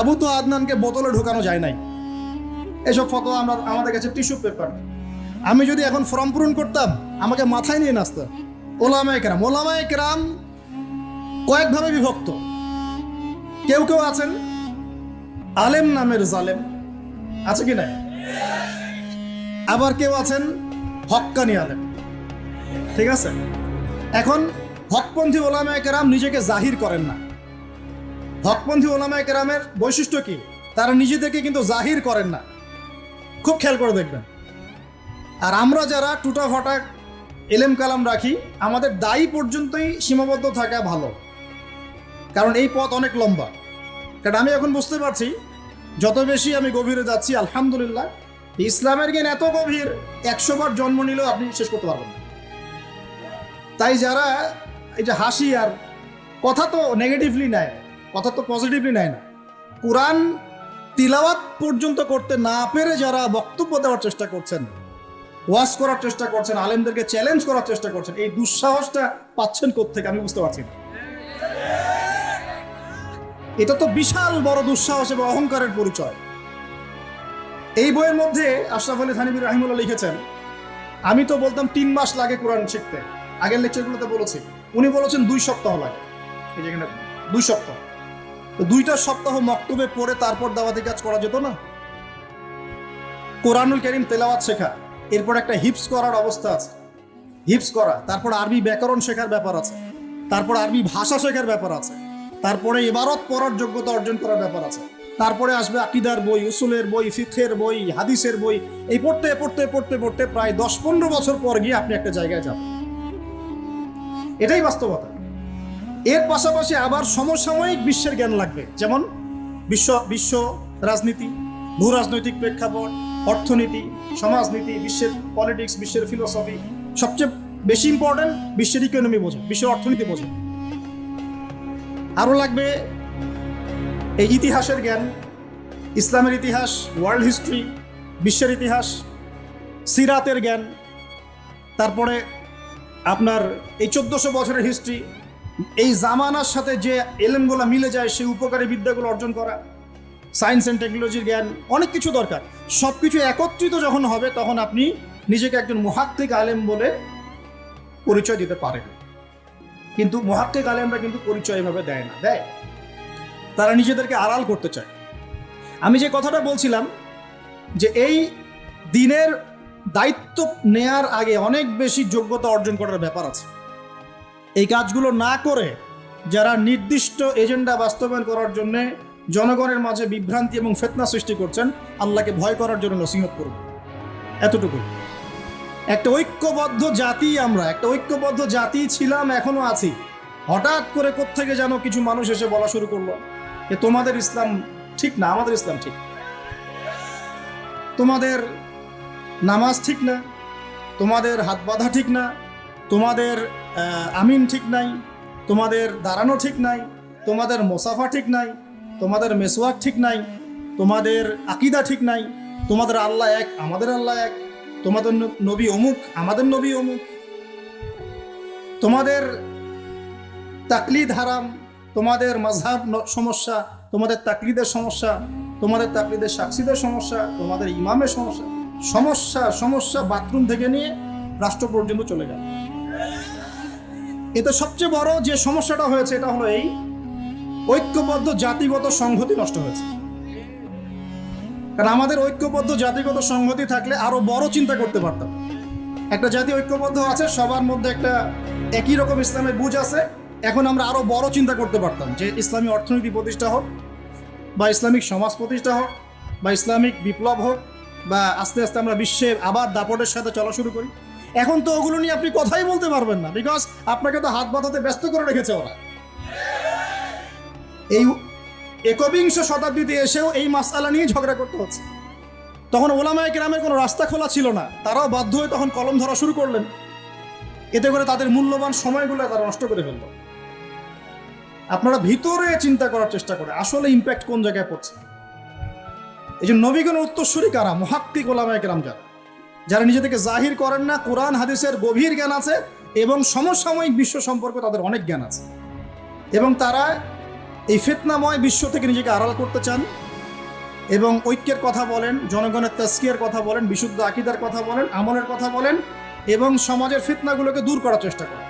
আবু তো আদনানকে বোতলে ঢোকানো যায় নাই। এসব ফটো আমরা আমাদের কাছে টিস্যু পেপার। আমি যদি এখন ফর্ম পূরণ করতাম, আমাকে মাথায় নিয়ে নাচতাম ওলামায় কেরাম ওলামায় কেরাম কয়েকভাবে বিভক্ত। কেউ কেউ আছেন? আলেম নামের জালেম। আছে কি না আবার কেউ আছেন? হক্কানি আলেম। ঠিক আছে? এখন হকপন্থী ওলামায় কেরাম নিজেকে জাহির করেন না। হকপন্থী ওলামায় কেরামের বৈশিষ্ট্য কি? তারা নিজেদেরকে কিন্তু জাহির করেন না। খুব খেয়াল করে দেখবেন। আর আমরা যারা টুটা ফাটা এলেম কালাম রাখি, আমাদের দায়ী পর্যন্তই সীমাবদ্ধ থাকা ভালো। কারণ এই পথ অনেক লম্বা। কারণ আমি এখন বুঝতে পারছি, যত বেশি আমি গভীরে যাচ্ছি, আলহামদুলিল্লাহ, ইসলামের জ্ঞান এত গভীর, একশো বার জন্ম নিলেও আপনি শেষ করতে পারবেন তাই যারা এই যে হাসি আর কথা তো নেগেটিভলি নেয় কথা তো পজিটিভলি নেয় না। কোরআন তিলাওয়াত পর্যন্ত করতে না পেরে যারা বক্তব্য দেওয়ার চেষ্টা করছেন, ওয়াজ করার চেষ্টা করছেন, আলেমদেরকে চ্যালেঞ্জ করার চেষ্টা করছেন, এই দুঃসাহসটা পাচ্ছেন কোত্থেকে আমি বুঝতে পারছি এটা তো বিশাল বড় দুঃসাহস এবং অহংকারের পরিচয়। এই বইয়ের মধ্যে আশরাফ আলী থানিবি রাহিমুল্লাহ লিখেছেন, আমি তো বলতাম তিন মাস লাগে কোরআন শিখতে। আগের লেকচারগুলোতে বলেছি, উনি বলেছেন দুই সপ্তাহ লাগে। এই যে এখানে দুই সপ্তাহ। দুইটা সপ্তাহ মক্তবে পড়ে তারপর দাওয়াতি কাজ করা যেত না? কোরআনুল করিম তেলাওয়াত শেখা, এরপর একটা হিপস করার অবস্থা আছে। হিপস করা, তারপর আরবি ব্যাকরণ শেখার ব্যাপার আছে। তারপর আরবি ভাষা শেখার ব্যাপার আছে। তারপরে এবারত পড়ার যোগ্যতা অর্জন করার ব্যাপার আছে। তারপরে আসবে আকিদার বই, উসুলের বই ফিথের বই, হাদিসের বই। এই পড়তে পড়তে পড়তে পড়তে প্রায় দশ পনেরো বছর পর গিয়ে আপনি একটা জায়গায় যাবেন। এটাই বাস্তবতা। এর পাশাপাশি আবার সমসাময়িক বিশ্বের জ্ঞান লাগবে। যেমন বিশ্ব বিশ্ব রাজনীতি ভূ রাজনৈতিক প্রেক্ষাপট, অর্থনীতি, সমাজনীতি, বিশ্বের পলিটিক্স বিশ্বের ফিলোসফি সবচেয়ে বেশি ইম্পর্টেন্ট বিশ্বের ইকোনমি বোঝা, বিশ্বের অর্থনীতি বোঝা। আরও লাগবে এই ইতিহাসের জ্ঞান, ইসলামের ইতিহাস ওয়ার্ল্ড হিস্ট্রি বিশ্বের ইতিহাস, সিরাতের জ্ঞান, তারপরে আপনার এই চোদ্দোশো বছরের হিস্ট্রি এই জামানার সাথে যে এলেমগুলো মিলে যায়, সেই উপকারী বিদ্যাগুলো অর্জন করা সায়েন্স অ্যান্ড টেকনোলজির জ্ঞান, অনেক কিছু দরকার। সব কিছু একত্রিত যখন হবে, তখন আপনি নিজেকে একজন মহাত্মিক আলেম বলে পরিচয় দিতে পারেন। কিন্তু মহাত্মিক আলেমরা কিন্তু পরিচয় এভাবে দেয় না। দেয়। তারা নিজেদেরকে আড়াল করতে চায়। আমি যে কথাটা বলছিলাম, যে এই দিনের দায়িত্ব নেয়ার আগে অনেক বেশি যোগ্যতা অর্জন করার ব্যাপার আছে। এই কাজগুলো না করে যারা নির্দিষ্ট এজেন্ডা বাস্তবায়ন করার জন্য জনগণের মাঝে বিভ্রান্তি এবং ফেতনা সৃষ্টি করছেন, আল্লাহকে ভয় করার জন্য নসিহত করব এতটুকু একটা ঐক্যবদ্ধ জাতি আমরা, একটা ঐক্যবদ্ধ জাতি ছিলাম, এখনও আছি। হঠাৎ করে কোত্থেকে যেন কিছু মানুষ এসে বলা শুরু করল যে, তোমাদের ইসলাম ঠিক না, আমাদের ইসলাম ঠিক তোমাদের নামাজ ঠিক না, তোমাদের হাত বাঁধা ঠিক না, তোমাদের আমিন ঠিক নাই, তোমাদের দাঁড়ানো ঠিক নাই, তোমাদের মোসাফা ঠিক নাই, তোমাদের মেসওয়াক ঠিক নাই, তোমাদের আকিদা ঠিক নাই, তোমাদের আল্লাহ এক, আমাদের আল্লাহ এক, তোমাদের নবী অমুক, আমাদের নবী অমুক। তোমাদের তাকলিদ হারাম, তোমাদের মাঝহাব সমস্যা, তোমাদের তাকলিদের সমস্যা, তোমাদের তাকলিদের সাক্ষীদের সমস্যা, তোমাদের ইমামের সমস্যা সমস্যা সমস্যা বাথরুম থেকে নিয়ে রাষ্ট্র পর্যন্ত চলে গেল। এতে সবচেয়ে বড় যে সমস্যাটা হয়েছে এটা হলো এই, ঐক্যবদ্ধ জাতিগত সংহতি নষ্ট হয়েছে। কারণ আমাদের ঐক্যবদ্ধ জাতিগত সংহতি থাকলে আরও বড় চিন্তা করতে পারতাম। একটা জাতি ঐক্যবদ্ধ আছে, সবার মধ্যে একটা একই রকম ইসলামের বুঝ আছে। এখন আমরা আরও বড় চিন্তা করতে পারতাম যে ইসলামী অর্থনীতি প্রতিষ্ঠা হোক, বা ইসলামিক সমাজ প্রতিষ্ঠা হোক, বা ইসলামিক বিপ্লব হোক, বা আস্তে আস্তে আমরা বিশ্বে আবার দাপটের সাথে চলা শুরু করি। এখন তো ওগুলো নিয়ে আপনি কথাই বলতে পারবেন না বিকজ আপনাকে তো হাত বাঁধাতে ব্যস্ত করে রেখেছে ওরা। এই একবিংশ শতাব্দীতে এসেও এই মাসালা নিয়ে ঝগড়া করতে হচ্ছে। তখন ওলামায় গ্রামের কোনো রাস্তা খোলা ছিল না, তারাও বাধ্য হয়ে তখন কলম ধরা শুরু করলেন। এতে করে তাদের মূল্যবান সময়গুলো তারা নষ্ট করে ফেলল। আপনারা ভিতরে চিন্তা করার চেষ্টা করে, আসলে ইম্প্যাক্ট কোন জায়গায় পড়ছে। এই যে নবীগণের উত্তরসূরি কারা? মহাত্মিক ওলামায় গ্রাম যারা। যারা নিজেদেরকে জাহির করেন না, কোরআন, হাদিসের গভীর জ্ঞান আছে এবং সমসাময়িক বিশ্ব সম্পর্কে তাদের অনেক জ্ঞান আছে। এবং তারা এই ফিতনাময় বিশ্ব থেকে নিজেকে আড়াল করতে চান এবং ঐক্যের কথা বলেন, জনগণের তাস্কিয়ার কথা বলেন, বিশুদ্ধ আকিদার কথা বলেন, আমলের কথা বলেন এবং সমাজের ফিতনাগুলোকে দূর করার চেষ্টা করেন।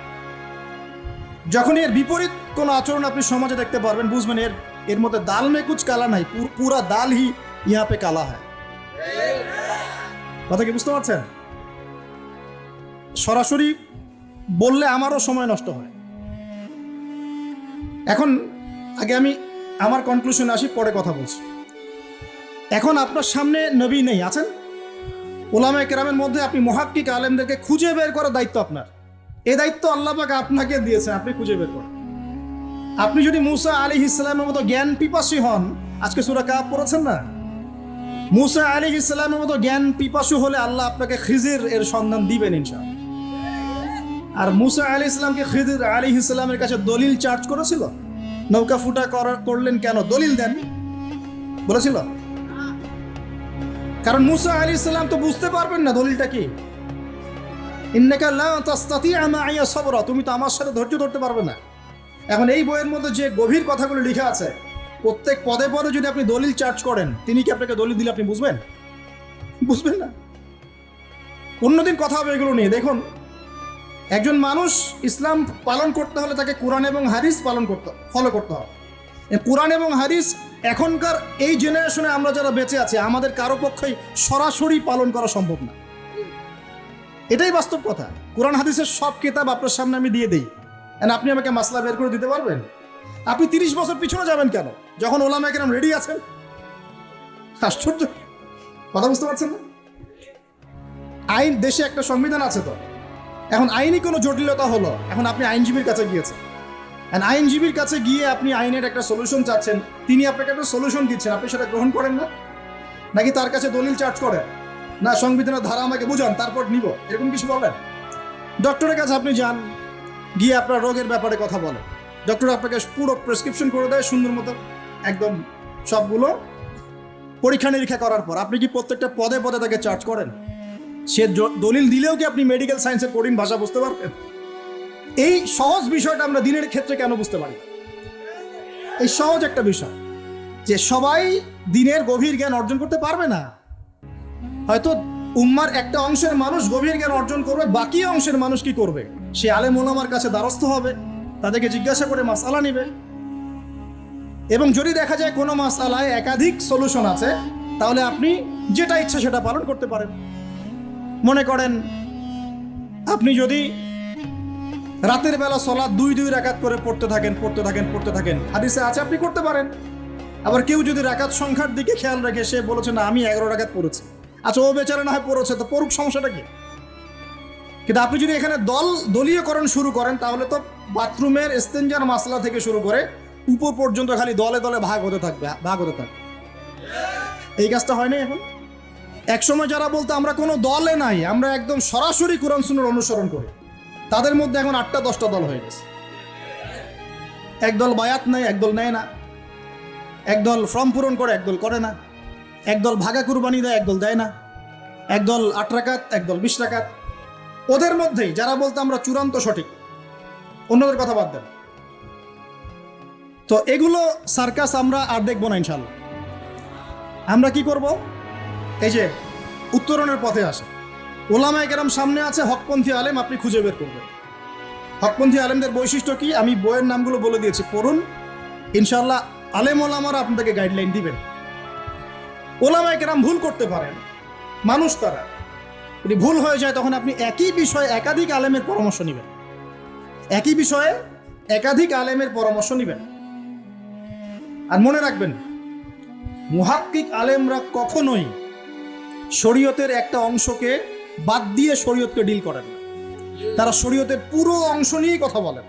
যখন এর বিপরীত কোনো আচরণ আপনি সমাজে দেখতে পারবেন, বুঝবেন এর এর মধ্যে দাল মে কুচ কালা নাই পুরা দাল হি ইহাপে কালা হয় কথা কি বুঝতে পারছেন? সরাসরি বললে আমারও সময় নষ্ট হয়। এখন আগে আমি আমার কনক্লুশনে আসি, পরে কথা বলছি। এখন আপনার সামনে নবী নেই, আছেন? ওলামা কেরামের মধ্যে আপনি মহাক্কিক আলেমদেরকে খুঁজে বের করার দায়িত্ব আপনার। এই দায়িত্ব আল্লাহ পাক আপনাকে দিয়েছেন, আপনি খুঁজে বের করেন। আপনি যদি মুসা আলী ইসলামের মতো জ্ঞান পিপাসী হন, আজকে সুরা কাপ পড়েছেন না? মুসা আলী ইসলামের মতো জ্ঞান পিপাসু হলে আল্লাহ আপনাকে খিজির এর সন্ধান দিবেন ইনশাআল্লাহ। আর মুসা আলী ইসলামকে খিজির আলী ইসলামের কাছে দলিল চার্জ করেছিল? নৌকা ফুটা করলেন কেন? দলিল দেন বলেছিল? কারণ মুসা আলী ইসলাম তো বুঝতে পারবেন না দলিলটা কি। তুমি তো আমার সাথে ধৈর্য ধরতে পারবে না। এখন এই বইয়ের মধ্যে যে গভীর কথাগুলো লেখা আছে প্রত্যেক পদে পদে যদি আপনি দলিল চার্জ করেন, তিনি কি আপনাকে দলিল দিলে আপনি বুঝবেন? বুঝবেন না। অন্যদিন কথা হবে এগুলো নিয়ে। দেখুন, একজন মানুষ ইসলাম পালন করতে হলে তাকে কোরআন এবং হাদিস পালন করতে ফলো করতে হবে। কোরআন এবং হাদিস এখনকার এই জেনারেশনে আমরা যারা বেঁচে আছি, আমাদের কারও পক্ষেই সরাসরি পালন করা সম্ভব না। এটাই বাস্তব কথা। কোরআন, হাদিসের সব কিতাব আপনার সামনে আমি দিয়ে দিই। আপনি আমাকে মাসলা বের করে দিতে পারবেন? আপনি তিরিশ বছর পিছনে যাবেন কেন? যখন ওলামা কেরাম রেডি আছেন? আশ্চর্য। কথা বুঝতে পারছেন না? আইন, দেশে একটা সংবিধান আছে তো। এখন আইনি কোনো জটিলতা হলো? এখন আপনি আইনজীবীর কাছে গিয়েছেন। আইনজীবীর কাছে গিয়ে আপনি আইনের একটা সলিউশন চাচ্ছেন। তিনি আপনাকে একটা সলিউশন দিচ্ছেন। আপনি সেটা গ্রহণ করেন না? নাকি তার কাছে দলিল চার্জ করেন? না, সংবিধানের ধারা আমাকে বুঝান, তারপর নিব। এরকম কিছু বলেন? ডক্টরের কাছে আপনি যান, গিয়ে আপনার রোগের ব্যাপারে কথা বলেন। ডক্টর আপনাকে পুরো প্রেসক্রিপশন করে দেয় সুন্দর মতো, একদম সবগুলো পরীক্ষা নিরীক্ষা করার পর। আপনি কি প্রত্যেকটা পদে পদে তাকে চার্জ করেন? সে দলিল দিলেও কি আপনি মেডিকেল সায়েন্সের কঠিন ভাষা বুঝতে পারবেন? এই সহজ বিষয়টা আমরা দিনের ক্ষেত্রে কেন বুঝতে পারি? এই সহজ একটা বিষয়, যে সবাই দিনের গভীর জ্ঞান অর্জন করতে পারবে না। হয়তো উম্মার একটা অংশের মানুষ গভীর জ্ঞান অর্জন করবে, বাকি অংশের মানুষ কি করবে? সে আলেম ওলামার কাছে দ্বারস্থ হবে। তাদেরকে জিজ্ঞাসা করে মাসালা নেবে। এবং যদি দেখা যায় কোনো মাসালায় একাধিক সলিউশন আছে, তাহলে আপনি যেটা ইচ্ছা সেটা পালন করতে পারেন। মনে করেন, আপনি যদি রাতের বেলা সলাদ দুই দুই রাকাত করে পড়তে থাকেন পড়তে থাকেন পড়তে থাকেন, হাদিসে আছে, আপনি করতে পারেন। আবার কেউ যদি রাকাত সংখ্যার দিকে খেয়াল রাখে সে বলেছে, না, আমি এগারো রাকাত পড়েছি। আচ্ছা ও বেচারা না হয় পড়েছে, তো পড়ুক, সমস্যাটা কি? কিন্তু আপনি যদি এখানে দল দলীয়করণ শুরু করেন, তাহলে তো বাথরুমের স্তেঞ্জার মাসলা থেকে শুরু করে উপর পর্যন্ত খালি দলে দলে ভাগ হতে থাকবে, ভাগ হতে থাকবে। এই কাজটা হয় না এখন? একসময় যারা বলতো, আমরা কোনো দলে নাই, আমরা একদম সরাসরি কোরআন সুন্নাহর অনুসরণ করি। তাদের মধ্যে এখন আটটা, দশটা দল হয়ে গেছে। একদল বায়াত নেয়, একদল নেয় না। একদল ফর্ম পূরণ করে, একদল করে না। একদল ভাগা কুরবানি দেয়, একদল দেয় না। একদল আট রাকাত, একদল বিশ রাকাত। ওদের মধ্যেই যারা বলতো, আমরা চূড়ান্ত সঠিক। অন্যদের কথা বাদ দেন। তো এগুলো সার্কাস আমরা আর দেখব না ইনশাল্লাহ আমরা কি করব? এই যে উত্তরণের পথে আসে। ওলামায় কেরাম সামনে আছে, হকপন্থী আলেম, আপনি খুঁজে বের করবেন। হকপন্থী আলেমদের বৈশিষ্ট্য কি? আমি বইয়ের নামগুলো বলে দিয়েছি, পড়ুন। ইনশাল্লাহ আলেম ওলামারা আপনাদেরকে গাইডলাইন দিবেন। ওলামায় কেরাম ভুল করতে পারেন। মানুষ তারা। যদি ভুল হয়ে যায়, তখন আপনি একই বিষয়ে একাধিক আলেমের পরামর্শ নেবেন। একই বিষয়ে একাধিক আলেমের পরামর্শ নেবেন। আর মনে রাখবেন, মুহাক্কিক আলেমরা কখনোই শরীয়তের একটা অংশকে বাদ দিয়ে শরীয়তকে ডিল করেন তারা শরীয়তের পুরো অংশ নিয়েই কথা বলেন।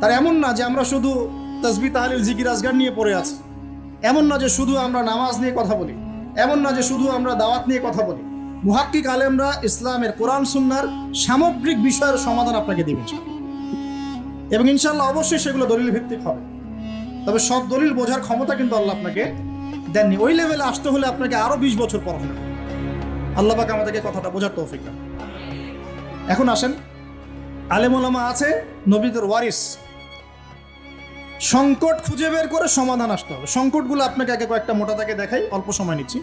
তার এমন না যে আমরা শুধু তসবি তাহলিল জিকির আজগার নিয়ে পড়ে আছি। এমন না যে শুধু আমরা নামাজ নিয়ে কথা বলি। এমন না যে শুধু আমরা দাওয়াত নিয়ে কথা বলি। মুহাক্কিক আলেমরা ইসলামের কোরআন, সুন্নার সামগ্রিক বিষয়ের সমাধান আপনাকে দেবেন এবং ইনশাল্লাহ অবশ্যই সেগুলো দলিল ভিত্তিক হবে। তবে সব দলিল বোঝার ক্ষমতা কিন্তু আল্লাহ আপনাকে দেননি। ওই লেভেলে আসতে হলে আপনাকে আরও বিশ বছর করতে হবে। আল্লাহ পাক আমাদেরকে কথাটা বোঝার তৌফিক। এখন আসেন, আলেম ওলামা আছে, নবীদের ওয়ারিস। সংকট খুঁজে বের করে সমাধান আসতে হবে। সংকটগুলো আপনাকে আগে কয়েকটা মোটা তাকে দেখাই, অল্প সময় নিচ্ছি।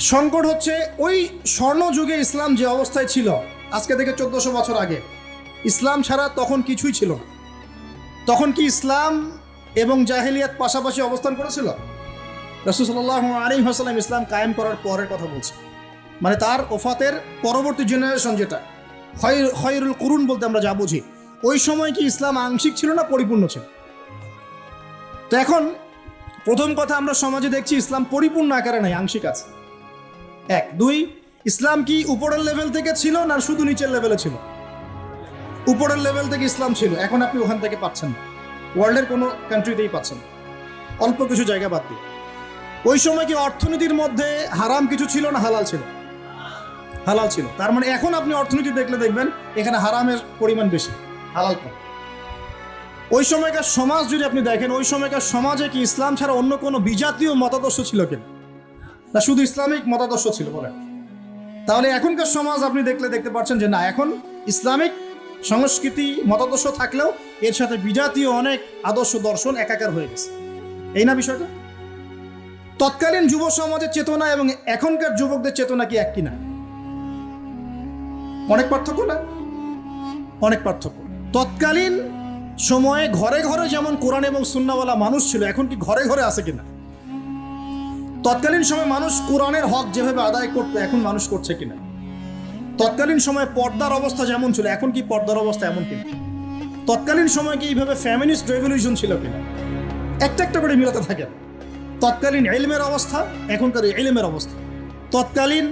সংকট হচ্ছে ওই স্বর্ণ যুগে ইসলাম যে অবস্থায় ছিল, আজকে থেকে চোদ্দশো বছর আগে। ইসলাম ছাড়া তখন কিছুই ছিল তখন কি ইসলাম এবং জাহেলিয়াত পাশাপাশি অবস্থান করেছিল? রসুল্লাহ আলী হাসালাম ইসলাম কায়েম করার পরের কথা বলছে। মানে তার ওফাতের পরবর্তী জেনারেশন যেটা খয়র- খয়রুল কুরুন বলতে আমরা যা বুঝি, ওই সময় কি ইসলাম আংশিক ছিল না পরিপূর্ণ ছিল? তো এখন প্রথম কথা আমরা সমাজে দেখছি, ইসলাম পরিপূর্ণ আকারে নাই, আংশিক আছে। এক। দুই, ইসলাম কি উপরের লেভেল থেকে ছিল না শুধু নিচের লেভেলে ছিল? উপরের লেভেল থেকে ইসলাম ছিল। এখন আপনি ওখান থেকে পাচ্ছেন না। ওয়ার্ল্ডের কোনো কান্ট্রিতেই পাচ্ছেন অল্প কিছু জায়গা বাদ দিয়ে। ওই সময় কি অর্থনীতির মধ্যে হারাম কিছু ছিল না হালাল ছিল? হালাল ছিল। তার মানে এখন আপনি অর্থনীতি দেখলে দেখবেন, এখানে হারামের পরিমাণ বেশি, হালাল কম। ওই সময়কার সমাজ যদি আপনি দেখেন, ওই সময়কার সমাজে কি ইসলাম ছাড়া অন্য কোনো বিজাতীয় মতাদর্শ ছিল কিনা? না, শুধু ইসলামিক মতাদর্শ ছিল বলে তাহলে এখনকার সমাজ আপনি দেখলে দেখতে পাচ্ছেন যে না, এখন ইসলামিক সংস্কৃতি, মতাদর্শ থাকলেও এর সাথে বিজাতীয় অনেক আদর্শ দর্শন একাকার হয়ে গেছে। এই না বিষয়টা? তৎকালীন যুব সমাজের চেতনা এবং এখনকার যুবকদের চেতনা কি এক কিনা? অনেক পার্থক্য না? অনেক পার্থক্য। তৎকালীন সময়ে ঘরে ঘরে যেমন কোরআন এবং সুন্নাওয়ালা মানুষ ছিল, এখন কি ঘরে ঘরে আছে কিনা? তৎকালীন সময় মানুষ কোরআনের হক যেভাবে আদায় করতো, এখন মানুষ করছে কিনা? তৎকালীন সময় পর্দার অবস্থা যেমন ছিল, এখন কি পর্দার অবস্থা এমন কিনা? তৎকালীন সময় কি এইভাবে ফ্যামিনিস্ট রেভলিউশন ছিল কিনা? একটা একটা করে মিলাতে থাকেন তৎকালীন এলমের অবস্থা, এখনকার এলমের অবস্থা। তৎকালীন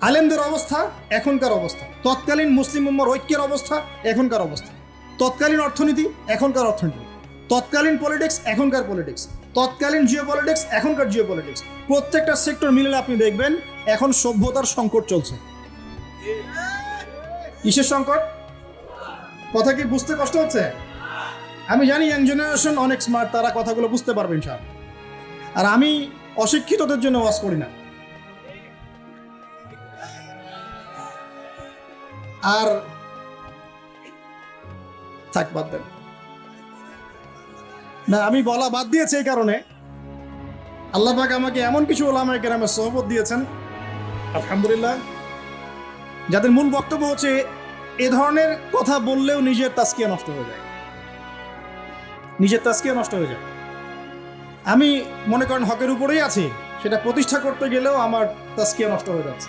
আলেমদের অবস্থা, এখনকার অবস্থা। তৎকালীন মুসলিম উম্মার ঐক্যের অবস্থা, এখনকার অবস্থা। তৎকালীন অর্থনীতি, এখনকার অর্থনীতি। তৎকালীন পলিটিক্স এখনকার পলিটিক্স তৎকালীন জিও পলিটিক্স এখনকার জিও পলিটিক্স প্রত্যেকটা সেক্টর মিলে আপনি দেখবেন, এখন সভ্যতার সংকট চলছে। কিসের সংকট? কথা কি বুঝতে কষ্ট হচ্ছে? আমি জানি ইয়াং জেনারেশন অনেক স্মার্ট তারা কথাগুলো বুঝতে পারবেন সব আর আমি অশিক্ষিতদের জন্য ওয়াজ করি না। আর থাক, বাদ দেন। না, আমি বলা বাদ দিয়েছি এই কারণে। আল্লাহ পাক আমাকে এমন কিছু ওলামায় কেরামের সহবত দিয়েছেন। আলহামদুলিল্লাহ। যাদের মূল বক্তব্য হচ্ছে, এ ধরনের কথা বললেও নিজের তাস্কিয়া নষ্ট হয়ে যায়। নিজের তাস্কিয়া নষ্ট হয়ে যায়। আমি মনে করেন হকের উপরেই আছি, সেটা প্রতিষ্ঠা করতে গেলেও আমার তাস্কিয়া নষ্ট হয়ে যাচ্ছে।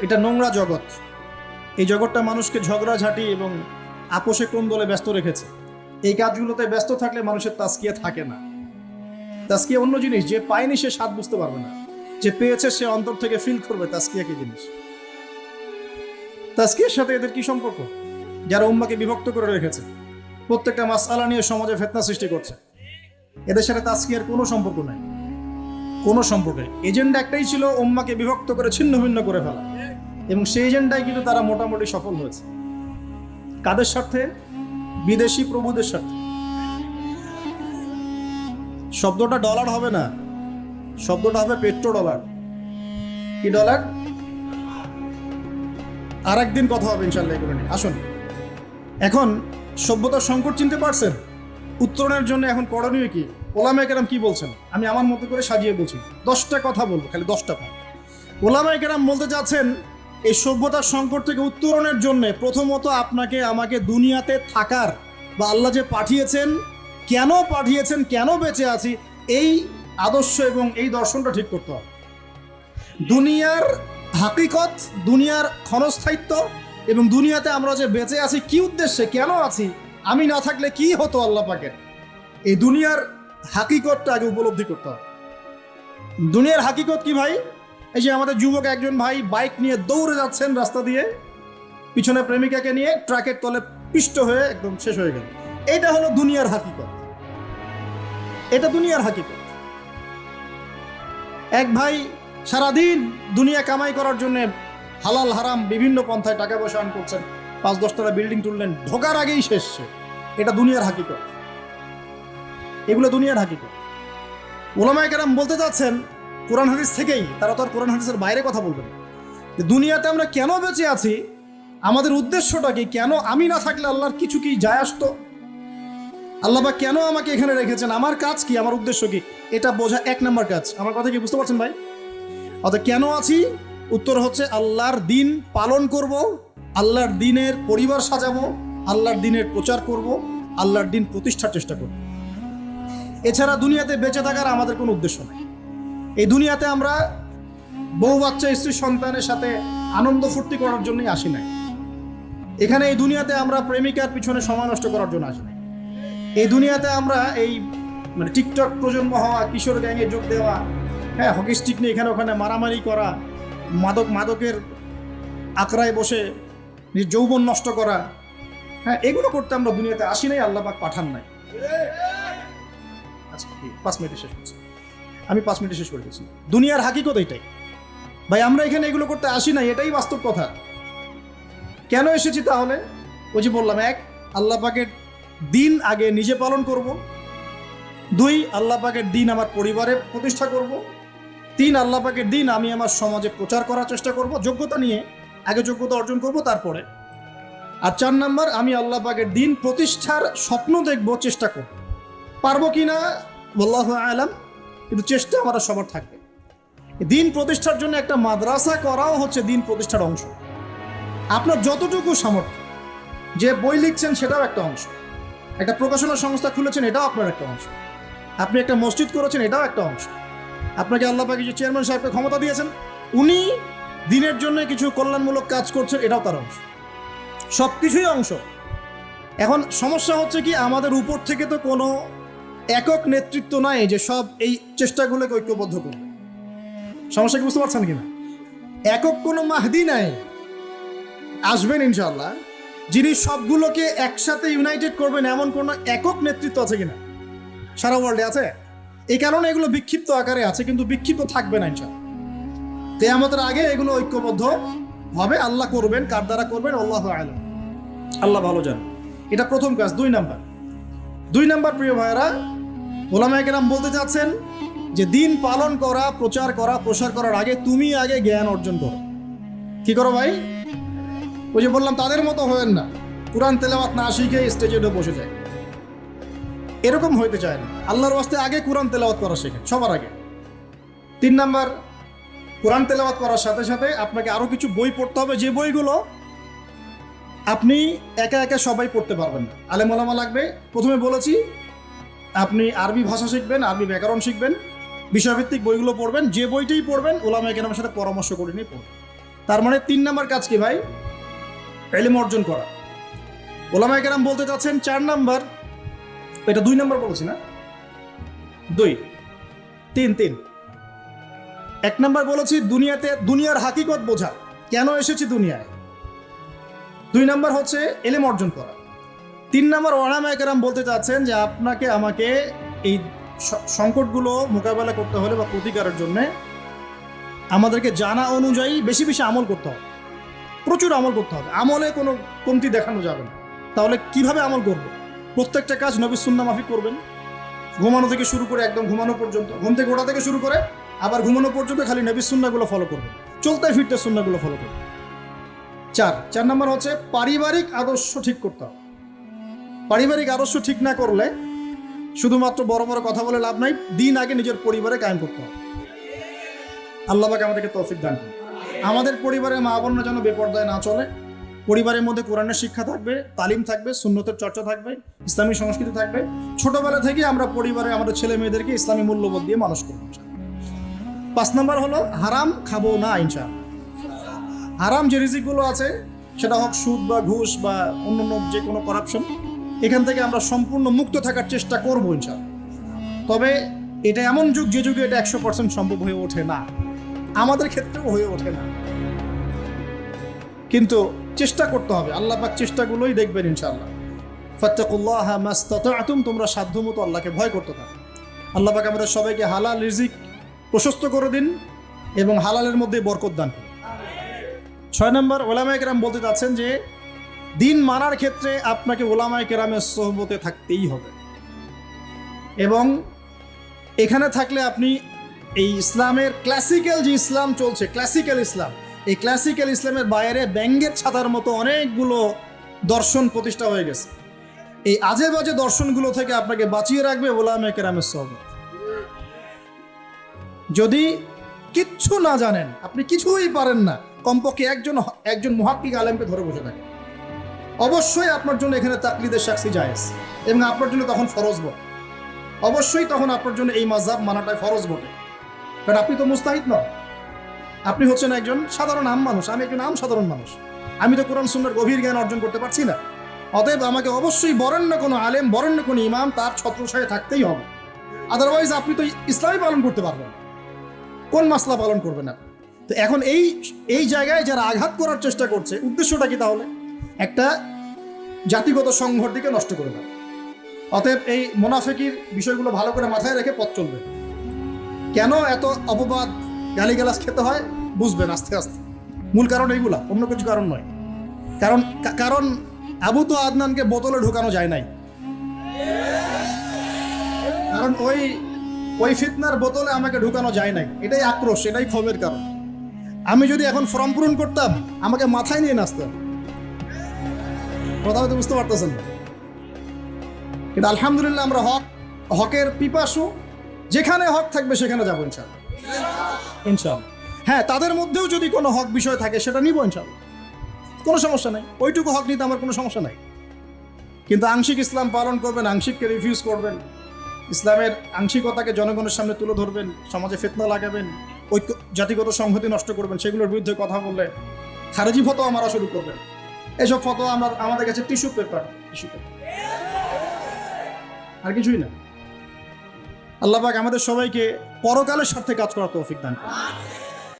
এটা নোংরা জগৎ। এই জগৎটা মানুষকে ঝগড়াঝাটি এবং আপোষে ক্রন্দলে ব্যস্ত রেখেছে। এই কাজগুলোতে ব্যস্ত থাকলে মানুষের তাস্কিয়া থাকে না। তাস্কিয়া অন্য জিনিস, যে পায়নি সে স্বাদ বুঝতে পারবে না। যে পেয়েছে সে অন্তর থেকে ফিল করবে তাস্কিয়া কি জিনিস। তাস্কিয়ার সাথে এদের কি সম্পর্ক? যারা উম্মাকে বিভক্ত করে রেখেছে। প্রত্যেকটা মাসালা নিয়ে সমাজে ফেতনা সৃষ্টি করছে। এদের সাথে তাস্কিয়ার কোনো সম্পর্ক নাই। কোনো সম্পর্ক নেই। এজেন্ডা একটাই ছিল উম্মাকে বিভক্ত করে ছিন্ন ভিন্ন করে ফেলা। এবং সেই এজেন্ডায় কিন্তু তারা মোটামুটি সফল হয়েছে। কাদের স্বার্থে? বিদেশি প্রভুদের সাথে। শব্দটা ডলার হবে না, শব্দটা হবে পেট্রো ডলার কি ডলার আর একদিন কথা হবে ইনশাল্লাহ এগুলো আসুন। এখন সভ্যতার সংকট চিনতে পারছেন? উত্তরণের জন্য এখন করণীয় কি? ওলামা কেরাম কি বলছেন? আমি আমার মতো করে সাজিয়ে বলছি। দশটা কথা বলব, খালি দশটা কথা ওলামা কেরাম বলতে চাচ্ছেন এই সভ্যতার সংকট থেকে উত্তরণের জন্য প্রথমত আপনাকে আমাকে দুনিয়াতে থাকার বা আল্লাহ যে পাঠিয়েছেন, কেন পাঠিয়েছেন, কেন বেঁচে আছি, এই আদর্শ এবং এই দর্শনটা ঠিক করতে হবে। দুনিয়ার হাকিকত, দুনিয়ার ক্ষণস্থায়িত্ব এবং দুনিয়াতে আমরা যে বেঁচে আছি, কি উদ্দেশ্যে, কেন আছি, আমি না থাকলে কি হতো আল্লাহ পাকের? এই দুনিয়ার হাকিকতটা আগে উপলব্ধি করতে হবে। দুনিয়ার হাকিকত কি ভাই? এই যে আমাদের যুবক একজন ভাই বাইক নিয়ে দৌড়ে যাচ্ছেন রাস্তা দিয়ে। পিছনে প্রেমিকাকে নিয়ে ট্রাকের তলে পিষ্ট হয়ে একদম শেষ হয়ে গেল। এটা হলো দুনিয়ার হাকিকত। এটা দুনিয়ার হাকিকত। এক ভাই সারাদিন দুনিয়া কামাই করার জন্য হালাল, হারাম বিভিন্ন পন্থায় টাকা পয়সা আর্ন করছেন। পাঁচ দশতলা বিল্ডিং তুললেন, ঢোকার আগেই শেষ। এটা দুনিয়ার হাকিকত। এগুলো দুনিয়ার হাকিকত। ওলামায় কেরাম বলতে চাচ্ছেন কোরআন হাদিস থেকেই, তারা তো আর কোরআন হাদিসের বাইরে কথা বলবেন দুনিয়াতে আমরা কেন বেঁচে আছি? আমাদের উদ্দেশ্যটা কি, কেন আমি না থাকলে আল্লাহর কিছু কি যায় আসতো? আল্লাহবাক কেন আমাকে এখানে রেখেছেন? আমার কাজ কি? আমার উদ্দেশ্য কি? এটা বোঝা এক নম্বর কাজ। আমার কথা কি বুঝতে পারছেন ভাই? অর্থাৎ কেন আছি? উত্তর হচ্ছে আল্লাহর দিন পালন করব, আল্লাহর দিনের পরিবার সাজাবো, আল্লাহর দিনের প্রচার করব, আল্লাহর দিন প্রতিষ্ঠার চেষ্টা করব। এছাড়া দুনিয়াতে বেঁচে থাকার আমাদের কোনো উদ্দেশ্য নেই। এই দুনিয়াতে আমরা বউ বাচ্চা, স্ত্রী, সন্তানের সাথে আনন্দ ফুর্তি করার জন্যই আসি নাই। এখানে এই দুনিয়াতে আমরা প্রেমিকার পিছনে সময় নষ্ট করার জন্য আসি নাই। এই দুনিয়াতে আমরা এই মানে টিকটক প্রজন্ম হওয়া, কিশোর গ্যাংয়ে যোগ দেওয়া হ্যাঁ হকি স্টিক নিয়ে এখানে ওখানে মারামারি করা, মাদক, মাদকের আকড়ায় বসে যৌবন নষ্ট করা হ্যাঁ এগুলো করতে আমরা দুনিয়াতে আসি নাই, আল্লাহ পাক পাঠান নাই। আচ্ছা পাঁচ মিনিটে শেষ করছি। আমি পাঁচ মিনিটে শেষ করে দিচ্ছি দুনিয়ার হাকিকত এটাই। ভাই, আমরা এখানে এগুলো করতে আসি নাই, এটাই বাস্তব কথা। কেন এসেছি তাহলে? ওই যে বললাম, এক, আল্লাহ পাকের দিন আগে নিজে পালন করব। দুই, আল্লাহ পাকের দিন আমার পরিবারে প্রতিষ্ঠা করব। তিন, আল্লাহ পাকের দিন আমি আমার সমাজে প্রচার করার চেষ্টা করব, যোগ্যতা নিয়ে আগে যোগ্যতা অর্জন করব তারপরে। আর চার নাম্বার, আমি আল্লাহ পাকের দিন প্রতিষ্ঠার স্বপ্ন দেখব, চেষ্টা করব। পারব কি না? বল্লাহ আলাম। কিন্তু চেষ্টা আমার সবার থাকবে। দিন প্রতিষ্ঠার জন্য একটা মাদ্রাসা করাও হচ্ছে দিন প্রতিষ্ঠার অংশ। আপনার যতটুকু সামর্থ্য, যে বই লিখছেন সেটাও একটা অংশ। একটা প্রকাশনা সংস্থা খুলেছেন এটাও আপনার একটা অংশ। আপনি একটা মসজিদ করেছেন এটাও একটা অংশ। আপনাকে আল্লাহ পাকে যে চেয়ারম্যান সাহেবকে ক্ষমতা দিয়েছেন, উনি দিনের জন্য কিছু কল্যাণমূলক কাজ করছেন, এটাও তার অংশ। সব কিছুই অংশ। এখন সমস্যা হচ্ছে কি, আমাদের উপর থেকে তো কোনো একক নেতৃত্ব নাই যে সব এই চেষ্টাগুলোকে ঐক্যবদ্ধ করবে সমস্যা কি বুঝতে পারছেন কিনা? একক কোনো মাহদি নাই। আসবেন ইনশাল্লাহ যিনি সবগুলোকে একসাথে ইউনাইটেড করবেন, এমন কোনো একক নেতৃত্ব আছে কিনা? সারা ওয়ার্ল্ডে আছে। এই কারণে এগুলো বিক্ষিপ্ত আকারে আছে, কিন্তু বিক্ষিপ্ত থাকবে না ইনশাল্লাহ তে আমাদের আগে এগুলো ঐক্যবদ্ধ হবে, আল্লাহ করবেন, কার দ্বারা করবেন, আল্লাহ আলম। আল্লাহ ভালো জান এটা প্রথম কাজ, দুই নাম্বার। দুই নাম্বার, প্রিয় ভাইয়েরা ওলামায় কেরাম বলতে চাচ্ছেন যে দিন পালন করা, প্রচার করা, প্রসার করার আগে তুমি আগে জ্ঞান অর্জন করো। কি করো ভাই? ওই যে বললাম, তাদের মতো হয়েন না। কোরআন তেলাওয়াত না শিখে স্টেজে উঠে বসে যায়। এরকম হইতে চায় না। আল্লাহর ওয়াস্তে আগে কোরআন তেলাওয়াত করা শেখেন, সবার আগে। তিন নাম্বার, কোরআন তেলাওয়াত করার সাথে সাথে আপনাকে আরও কিছু বই পড়তে হবে। যে বইগুলো আপনি একা একা সবাই পড়তে পারবেন আলেমলামা লাগবে। প্রথমে বলেছি আপনি আরবি ভাষা শিখবেন, আরবি ব্যাকরণ শিখবেন, বিষয়ভিত্তিক বইগুলো পড়বেন, যে বইটাই পড়বেন, ওলামা কেনামের সাথে পরামর্শ করে নিয়ে পড়বেন। তার মানে তিন নাম্বার কাজ কি ভাই? এলিম অর্জন করা। ওলামা কেরাম বলতে চাচ্ছেন চার নাম্বার, এটা দুই নাম্বার বলেছি না? দুই, তিন তিন। এক নাম্বার বলেছি দুনিয়াতে, দুনিয়ার হাকিকত বোঝা। কেন এসেছি দুনিয়ায়? দুই নাম্বার হচ্ছে এলেম অর্জন করা। তিন নম্বর ওলামা কেরাম বলতে চাচ্ছেন যে আপনাকে আমাকে এই সংকটগুলো মোকাবেলা করতে হলে বা প্রতিকারের জন্য আমাদেরকে জানা অনুযায়ী বেশি বেশি আমল করতে হবে। প্রচুর আমল করতে হবে। আমলে কোনো কমতি দেখানো যাবে না। তাহলে কীভাবে আমল করব? প্রত্যেকটা কাজ নবী সুন্না মাফিক করবেন। ঘুমানো থেকে শুরু করে একদম ঘুমানো পর্যন্ত। ঘুম থেকে ওঠা থেকে শুরু করে আবার ঘুমানো পর্যন্ত খালি নবী সুন্নাগুলো ফলো করবেন। চলতে ফিরতে সুন্নাগুলো ফলো করবেন। চার চার নম্বর হচ্ছে পারিবারিক আদর্শ ঠিক করতে হবে। পারিবারিক আদর্শ ঠিক না করলে শুধুমাত্র বড় বড় কথা বলে লাভ নাই, দিন আগে নিজের পরিবারে কায়েম করতে হবে। আল্লাহ পাক আমাদেরকে তৌফিক দান করুন। আমাদের পরিবারে মা বোনরা যেন বেপর্দায় না চলে, পরিবারের মধ্যে কোরআনের শিক্ষা থাকবে, তালিম থাকবে, সুন্নতের চর্চা থাকবে, ইসলামী সংস্কৃতি থাকবে, ছোটবেলা থেকে আমরা পরিবারে আমাদের ছেলে মেয়েদেরকে ইসলামী মূল্যবোধ দিয়ে মানুষ করব। পাঁচ নম্বর হলো, হারাম খাব না ইনশা হারাম যে রিজিকগুলো আছে, সেটা হোক সুদ বা ঘুষ বা অন্যান্য যে কোনো করাপশন এখান থেকে আমরা সম্পূর্ণ মুক্ত থাকার চেষ্টা করব ইনশা তবে এটা এমন যুগ, যে যুগে এটা একশো পার্সেন্ট সম্ভব হয়ে ওঠে না। আমাদের ক্ষেত্রেও হয়ে ওঠে না। কিন্তু চেষ্টা করতে হবে। আল্লাহ পাক চেষ্টাগুলোই দেখবেন ইনশাআল্লাহ। ফাত্তাকুল্লাহ মাস্তাতাতুম, তোমরা সাধ্যমতো আল্লাহকে ভয় করতে থাকো। আল্লাহ পাক আমাদের সবাইকে হালাল রিজিক প্রশস্ত করে দিন এবং হালালের মধ্যে বরকত দান ছয় নম্বর ওলামায় কেরাম বলতে চাচ্ছেন যে দিন মানার ক্ষেত্রে আপনাকে ওলামায় কেরামের সহবতে থাকতেই হবে। এবং এখানে থাকলে আপনি এই ইসলামের ক্লাসিক্যাল যে ইসলাম চলছে ক্লাসিক্যাল ইসলাম, এই ক্লাসিক্যাল ইসলামের বাইরে ব্যঙ্গের ছাতার মতো অনেকগুলো দর্শন প্রতিষ্ঠা হয়ে গেছে। এই আজে বাজে দর্শনগুলো থেকে আপনাকে বাঁচিয়ে রাখবে ওলামে কেরামের সহবত যদি কিচ্ছু না জানেন, আপনি কিছুই পারেন না, কমপক্ষে একজন একজন মহাত্মিক আলেমকে ধরে বসে থাকেন। অবশ্যই আপনার জন্য এখানে তাকলিদের সাক্ষী জায়েজ। এবং আপনার জন্য তখন ফরজ বটে। অবশ্যই তখন আপনার জন্য এই মাঝাব মানাটাই ফরজ বটে। কারণ আপনি তো মুস্তাহিদ নন। আপনি হচ্ছেন একজন সাধারণ আম মানুষ, আমি একজন আম সাধারণ মানুষ। আমি তো কোরআন সুন্দর গভীর জ্ঞান অর্জন করতে পারছি না। অতএব আমাকে অবশ্যই বরেণ্য কোনো আলেম, বরেণ্য কোনো ইমাম তার ছত্রছায়া থাকতেই হবে। আদারওয়াইজ আপনি তো ইসলামই পালন করতে পারবেন কোন মাসলা পালন করবেন না তো এখন এই এই জায়গায় যারা আঘাত করার চেষ্টা করছে, উদ্দেশ্যটা কি তাহলে? একটা জাতিগত সংঘর দিকে নষ্ট করে দেয়। অতএব এই মোনাফেকির বিষয়গুলো ভালো করে মাথায় রেখে পথ চলবে। কেন এত অপবাদ গালিগালাজ খেতে হয়? বুঝবেন আস্তে আস্তে। মূল কারণ এইগুলা, অন্য কিছু কারণ নয়। কারণ কারণ আবু তো আদনানকে বোতলে ঢোকানো যায় নাই। কারণ ওই ওই ফিতনার বোতলে আমাকে ঢুকানো যায় নাই। এটাই আক্রোশ, এটাই ক্ষোভের কারণ। আমি যদি এখন ফর্ম পূরণ করতাম, আমাকে মাথায় নিয়ে নাচতাম কথা হয়তো বুঝতে পারতেছেন। না কিন্তু আলহামদুলিল্লাহ আমরা হক হকের পিপাসু যেখানে হক থাকবে সেখানে যাব ইনশাল্লাহ ইনশাল্লাহ হ্যাঁ তাদের মধ্যেও যদি কোনো হক বিষয় থাকে সেটা নিব ইনশাল্লাহ কোনো সমস্যা নাই। ওইটুকু হক নিতে আমার কোনো সমস্যা নাই। কিন্তু আংশিক ইসলাম পালন করবেন আংশিককে রিফিউজ করবেন। ইসলামের আংশিকতাকে জনগণের সামনে তুলে ধরবেন সমাজে ফেতনা লাগাবেন ঐক্য জাতিগত সংহতি নষ্ট করবেন সেগুলোর বিরুদ্ধে কথা বললে খারেজি ফটো মারা শুরু করবেন। এসব ফটো আমরা, আমাদের কাছে টিস্যু পেপার। Tissue paper. আর কিছুই না। আল্লাহ পাক আমাদের সবাইকে পরকালের সাথে কাজ করার তৌফিক দান করুন।